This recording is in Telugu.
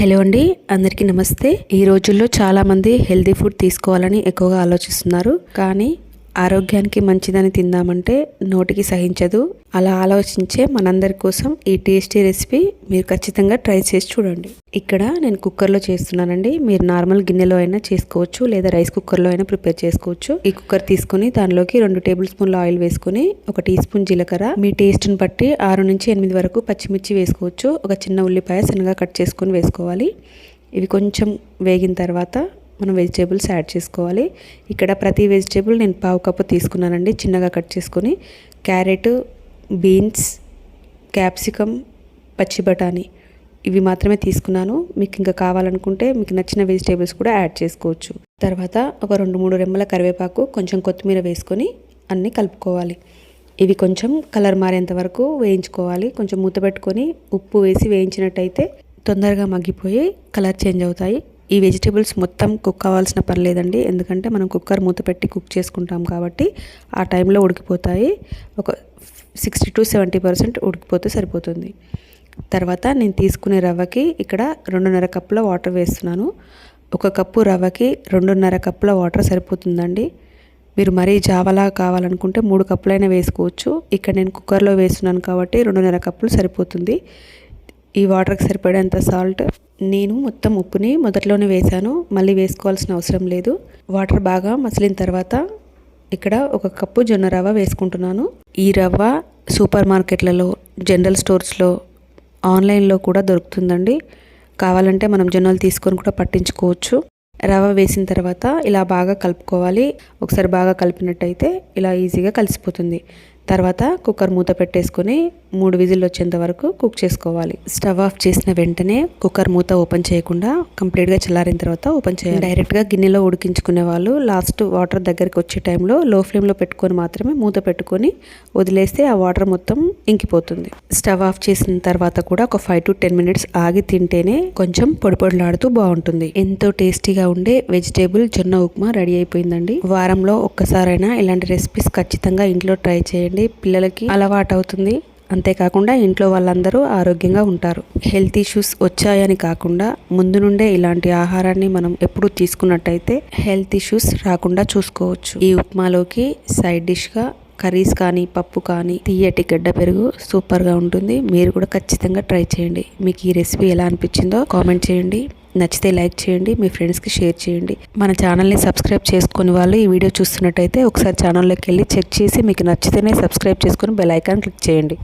హలో అండి అందరికీ నమస్తే. ఈ రోజుల్లో చాలామంది హెల్దీ హెల్తీ ఫుడ్ తీసుకోవాలని ఎక్కువగా ఆలోచిస్తున్నారు. కానీ ఆరోగ్యానికి మంచిదని తిందామంటే నోటికి సహించదు. అలా ఆలోచించే మనందరి కోసం ఈ టేస్టీ రెసిపీ మీరు ఖచ్చితంగా ట్రై చేసి చూడండి. ఇక్కడ నేను కుక్కర్లో చేస్తున్నానండి. మీరు నార్మల్ గిన్నెలో అయినా చేసుకోవచ్చు లేదా రైస్ కుక్కర్లో అయినా ప్రిపేర్ చేసుకోవచ్చు. ఈ కుక్కర్ తీసుకుని దానిలోకి రెండు టేబుల్ స్పూన్ల ఆయిల్ వేసుకుని ఒక టీ స్పూన్ జీలకర్ర. మీ టేస్ట్ని బట్టి ఆరు నుంచి ఎనిమిది వరకు పచ్చిమిర్చి వేసుకోవచ్చు. ఒక చిన్న ఉల్లిపాయ సన్నగా కట్ చేసుకొని వేసుకోవాలి. ఇవి కొంచెం వేగిన తర్వాత మనం వెజిటేబుల్స్ యాడ్ చేసుకోవాలి. ఇక్కడ ప్రతి వెజిటేబుల్ నేను పావు కప్పు తీసుకున్నానండి. చిన్నగా కట్ చేసుకొని క్యారెట్ బీన్స్ క్యాప్సికమ్ పచ్చి బఠానీ ఇవి మాత్రమే తీసుకున్నాను. మీకు ఇంకా కావాలనుకుంటే మీకు నచ్చిన వెజిటేబుల్స్ కూడా యాడ్ చేసుకోవచ్చు. తర్వాత ఒక రెండు మూడు రెమ్మల కరివేపాకు కొంచెం కొత్తిమీర వేసుకొని అన్నీ కలుపుకోవాలి. ఇవి కొంచెం కలర్ మారేంత వరకు వేయించుకోవాలి. కొంచెం మూత పెట్టుకొని ఉప్పు వేసి వేయించినట్టయితే తొందరగా మగ్గిపోయి కలర్ చేంజ్ అవుతాయి. ఈ వెజిటేబుల్స్ మొత్తం కుక్ అవ్వాల్సిన పని లేదండి. ఎందుకంటే మనం కుక్కర్ మూత పెట్టి కుక్ చేసుకుంటాం కాబట్టి ఆ టైంలో ఉడికిపోతాయి. ఒక సిక్స్టీ టు సెవెంటీ పర్సెంట్ ఉడికిపోతే సరిపోతుంది. తర్వాత నేను తీసుకునే రవ్వకి ఇక్కడ రెండున్నర కప్పుల వాటర్ వేస్తున్నాను. ఒక కప్పు రవ్వకి రెండున్నర కప్పుల వాటర్ సరిపోతుందండి. మీరు మరీ జావలా కావాలనుకుంటే మూడు కప్పులైనా వేసుకోవచ్చు. ఇక్కడ నేను కుక్కర్లో వేస్తున్నాను కాబట్టి రెండున్నర కప్పులు సరిపోతుంది. ఈ వాటర్కి సరిపడేంత సాల్ట్ నేను మొత్తం ఉప్పుని మొదట్లోనే వేశాను. మళ్ళీ వేసుకోవాల్సిన అవసరం లేదు. వాటర్ బాగా మసిలిన తర్వాత ఇక్కడ ఒక కప్పు జొన్న రవ్వ వేసుకుంటున్నాను. ఈ రవ్వ సూపర్ మార్కెట్లలో జనరల్ స్టోర్స్లో ఆన్లైన్లో కూడా దొరుకుతుందండి. కావాలంటే మనం జొన్నలు తీసుకొని కూడా పట్టించుకోవచ్చు. రవ్వ వేసిన తర్వాత ఇలా బాగా కలుపుకోవాలి. ఒకసారి బాగా కలిపినట్టయితే ఇలా ఈజీగా కలిసిపోతుంది. తర్వాత కుక్కర్ మూత పెట్టేసుకొని మూడు విజిల్ వచ్చేంత వరకు కుక్ చేసుకోవాలి. స్టవ్ ఆఫ్ చేసిన వెంటనే కుక్కర్ మూత ఓపెన్ చేయకుండా కంప్లీట్గా చల్లారిన తర్వాత ఓపెన్ చేయాలి. డైరెక్ట్గా గిన్నెలో ఉడికించుకునే వాళ్ళు లాస్ట్ వాటర్ దగ్గరికి వచ్చే టైంలో లో ఫ్లేమ్లో పెట్టుకొని మాత్రమే మూత పెట్టుకొని వదిలేస్తే ఆ వాటర్ మొత్తం ఇంకిపోతుంది. స్టవ్ ఆఫ్ చేసిన తర్వాత కూడా ఒక ఫైవ్ టు టెన్ మినిట్స్ ఆగి తింటేనే కొంచెం పొడి పొడిలాడుతూ బాగుంటుంది. ఎంతో టేస్టీగా ఉండే వెజిటేబుల్ జొన్న ఉప్మా రెడీ అయిపోయిందండి. వారంలో ఒక్కసారైనా ఇలాంటి రెసిపీస్ ఖచ్చితంగా ఇంట్లో ట్రై చేయండి. పిల్లలకి అలవాటు అవుతుంది. అంతేకాకుండా ఇంట్లో వాళ్ళందరూ ఆరోగ్యంగా ఉంటారు. హెల్త్ ఇష్యూస్ వచ్చాయని కాకుండా ముందు నుండే ఇలాంటి ఆహారాన్ని మనం ఎప్పుడు తీసుకున్నట్టయితే హెల్త్ ఇష్యూస్ రాకుండా చూసుకోవచ్చు. ఈ ఉప్మాలోకి సైడ్ డిష్గా కర్రీస్ కానీ పప్పు కానీ తీయటి గడ్డ పెరుగు సూపర్గా ఉంటుంది. మీరు కూడా ఖచ్చితంగా ట్రై చేయండి. మీకు ఈ రెసిపీ ఎలా అనిపించిందో కామెంట్ చేయండి. నచ్చితే లైక్ చేయండి మీ ఫ్రెండ్స్కి షేర్ చేయండి. మన ఛానల్ని సబ్స్క్రైబ్ చేసుకుని వాళ్ళు ఈ వీడియో చూస్తున్నట్టయితే ఒకసారి ఛానల్లోకి వెళ్ళి చెక్ చేసి మీకు నచ్చితేనే సబ్స్క్రైబ్ చేసుకుని బెల్ ఐకాన్ క్లిక్ చేయండి.